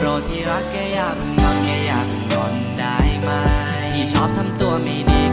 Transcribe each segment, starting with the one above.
ปรักแกอย่าเพิ่งงอนแกอย่าเพิ่งงอนได้ไหมที่ชอบทำตัวไม่ดี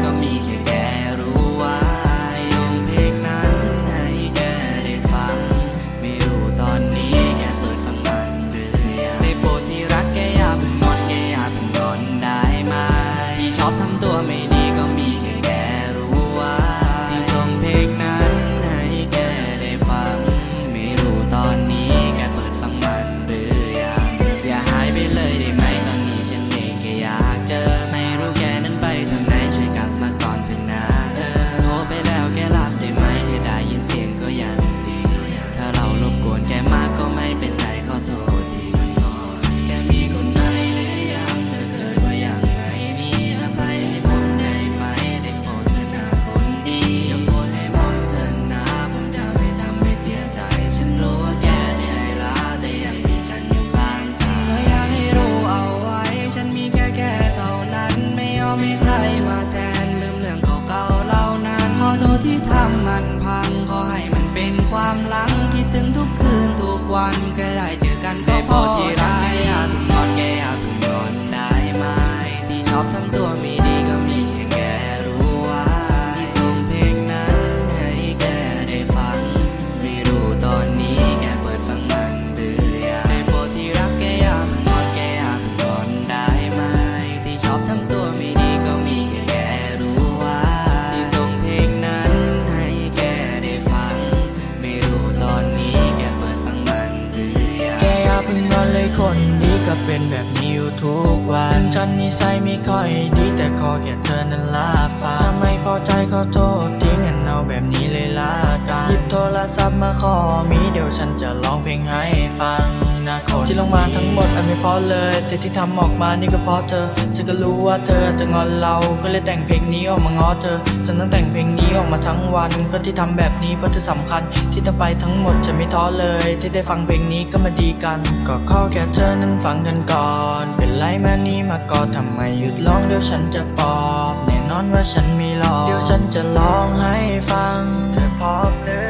ใครมาแทนลืมเรื่องเก่าๆเหล่านั้นขอโทษที่ทำมันพังขอให้มันเป็นความหลังคิดถึงทุกคืนทุกวันก็ได้ เป็นแบบนี้อยู่ทุกวัน ฉันนิสัยไม่ค่อยดีแต่ขอแค่เธอนั้นลาฟ้าถ้าไม่พอใจขอโทษทีงั้น เอาแบบนี้เลยละกันหยิบโทรศัพท์มาขอมีเดี๋ยวฉันจะร้องเพลงให้ฟังนะคนที่ลงมาทั้งหมดอันไม่พอเลยแต่ที่ทำออกมานี่ก็เพราะเธอฉันก็รู้ว่าเธอจะงอนเราก็เลยแต่งเพลงนี้ออกมาง้อเธอฉันต้องแต่งเพลงนี้ออกมาทั้งวัน ก็ที่ทำแบบนี้เพราะเธอสำคัญ ที่ทำไปทั้งหมดฉันไม่ท้อเลย ที่ได้ฟังเพลงนี้ก็มาดีกัน ก็ข้อแค่เธอนั้นฟังกันก่อน เป็นไรมานี่มาก็ทำไมหยุดร้องเดี๋ยวฉันจะปอบ นอนว่าฉันไม่หลอกเดี๋ยวฉันจะร้องให้ฟังเธอพร้อมหรือ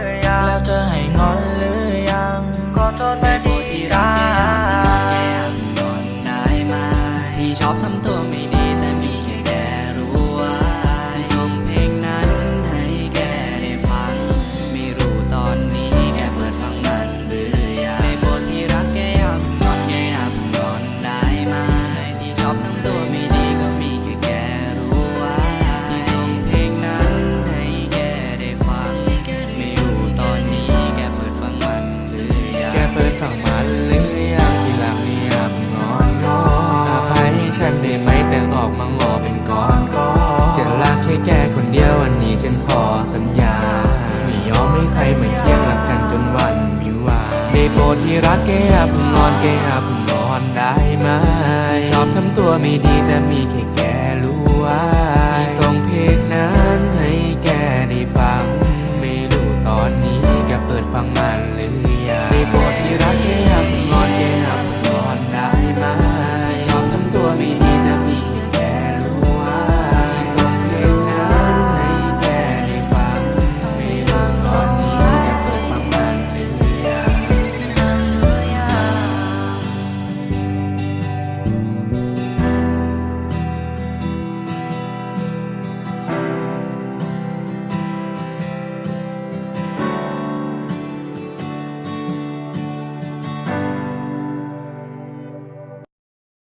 ได้ไหมแต่ออกมางอเป็นก้อนก้อนจะรักแค่แกคนเดียววันนี้ฉันขอสัญญา ไม่ยอมให้ใครมาเชี่ยงรักกันจนวันมิวาได้โปรดที่รักแกอย่าเพิ่งงอนแกอย่าเพิ่งงอนได้ไหมชอบทำตัวไม่ดีแต่มีแค่แก Bye.